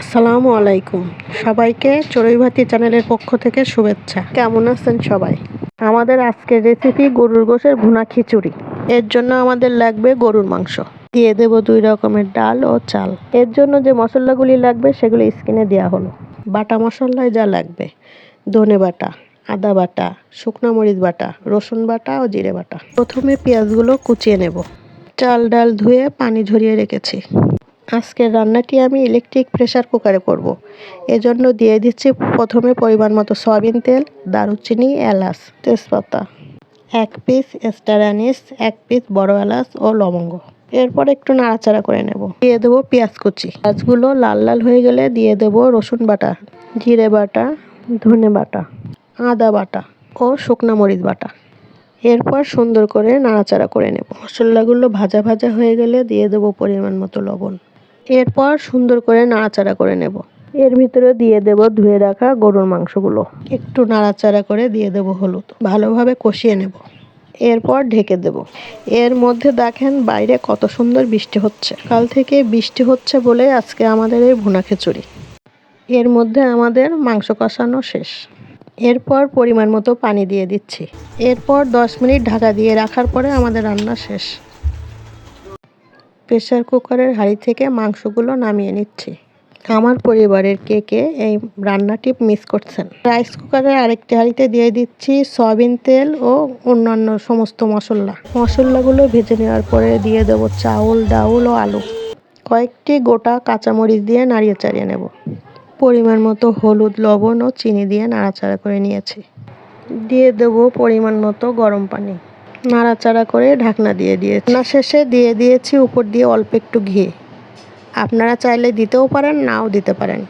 আসসালামু আলাইকুম। সবাইকে চড়ুইভাতি চ্যানেলের পক্ষ থেকে শুভেচ্ছা। কেমন আছেন সবাই? আমাদের আজকের রেসিপি গরুর গোশের ভুনা খিচুড়ি। এর জন্য আমাদের লাগবে গরুর মাংস। দিয়ে দেব দুই রকমের ডাল ও চাল। এর জন্য যে মশলাগুলি লাগবে সেগুলি স্কিনে দেওয়া হলো। বাটা মশলায় যা লাগবে। ধনে বাটা, আদা বাটা, শুকনো মরিচ বাটা, রসুন বাটা ও জিরে বাটা। প্রথমে পেঁয়াজগুলো কুচিয়ে নেব। চাল ডাল ধুয়ে পানি ঝরিয়ে রেখেছি। আজকের রান্নাটি আমি ইলেকট্রিক প্রেসার কুকারে করব। এজন্য দিয়ে দিচ্ছি প্রথমে পরিমাণ মতো সয়াবিন তেল, দারুচিনি, এলাচ, তেজপাতা। এক পিস স্টার অ্যানিস এক পিস বড় এলাচ ও লবঙ্গ। এরপর একটু নাড়াচাড়া করে নেব। দিয়ে দেবো পেঁয়াজ কুচি। পেঁয়াজগুলো লাল লাল হয়ে গেলে দিয়ে দেবো রসুন বাটা, জিরে বাটা, ধনে বাটা, আদা বাটা ও শুকনো মরিচ বাটা। এরপর সুন্দর করে নাড়াচাড়া করে নেব। মশলাগুলো ভাজা ভাজা হয়ে গেলে দিয়ে দেবো পরিমাণ মতো লবণ। এরপর সুন্দর করে নাড়াচাড়া করে নেব। এর ভিতরে দিয়ে দেব ধুয়ে রাখা গরুর মাংসগুলো। একটু নাড়াচাড়া করে দিয়ে দেব হলুদ। ভালোভাবে কষিয়ে নেব। এরপর ঢেকে দেব। এর মধ্যে দেখেন বাইরে কত সুন্দর বৃষ্টি হচ্ছে। কাল থেকে বৃষ্টি হচ্ছে বলে আজকে আমাদের এই ভুনা খিচুড়ি। এর মধ্যে আমাদের মাংস কষানো শেষ। এরপর পরিমাণ মতো পানি দিয়ে দিচ্ছি। এরপর দশ মিনিট ঢাকা দিয়ে রাখার পরে আমাদের রান্না শেষ। প্রেসার কুকারের হাঁড়ি থেকে মাংসগুলো নামিয়ে নিচ্ছি। আমার পরিবারের কে কে এই রান্নাটি মিস করছেন? রাইস কুকারের আরেকটি হাঁড়িতে দিয়ে দিচ্ছি সয়াবিন তেল ও অন্যান্য সমস্ত মশলা। মশলাগুলো ভেজে নেওয়ার পরে দিয়ে দেবো চাউল, ডাউল ও আলু। কয়েকটি গোটা কাঁচামরিচ দিয়ে নাড়িয়ে চাড়িয়ে নেব। পরিমাণ মতো হলুদ, লবণ ও চিনি দিয়ে নাড়াচাড়া করে নিয়েছি। দিয়ে দেবো পরিমাণ মতো গরম পানি। নাড়াচাড়া করে ঢাকনা দিয়ে দিয়েছি। রান্না শেষে দিয়ে দিয়েছি উপর দিয়ে অল্প একটু ঘি। আপনারা চাইলে দিতেও পারেন, নাও দিতে পারেন।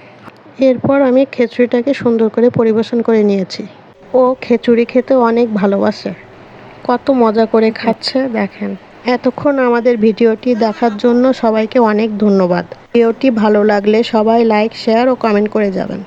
এরপর আমি খিচুড়িটাকে সুন্দর করে পরিবেশন করে নিয়েছি। ও খিচুড়ি খেতে অনেক ভালোবাসে। কত মজা করে খাচ্ছে, দেখেন। এতক্ষণ আমাদের ভিডিওটি দেখার জন্য সবাইকে অনেক ধন্যবাদ। ভিডিওটি ভালো লাগলে সবাই লাইক, শেয়ার ও কমেন্ট করে যাবেন।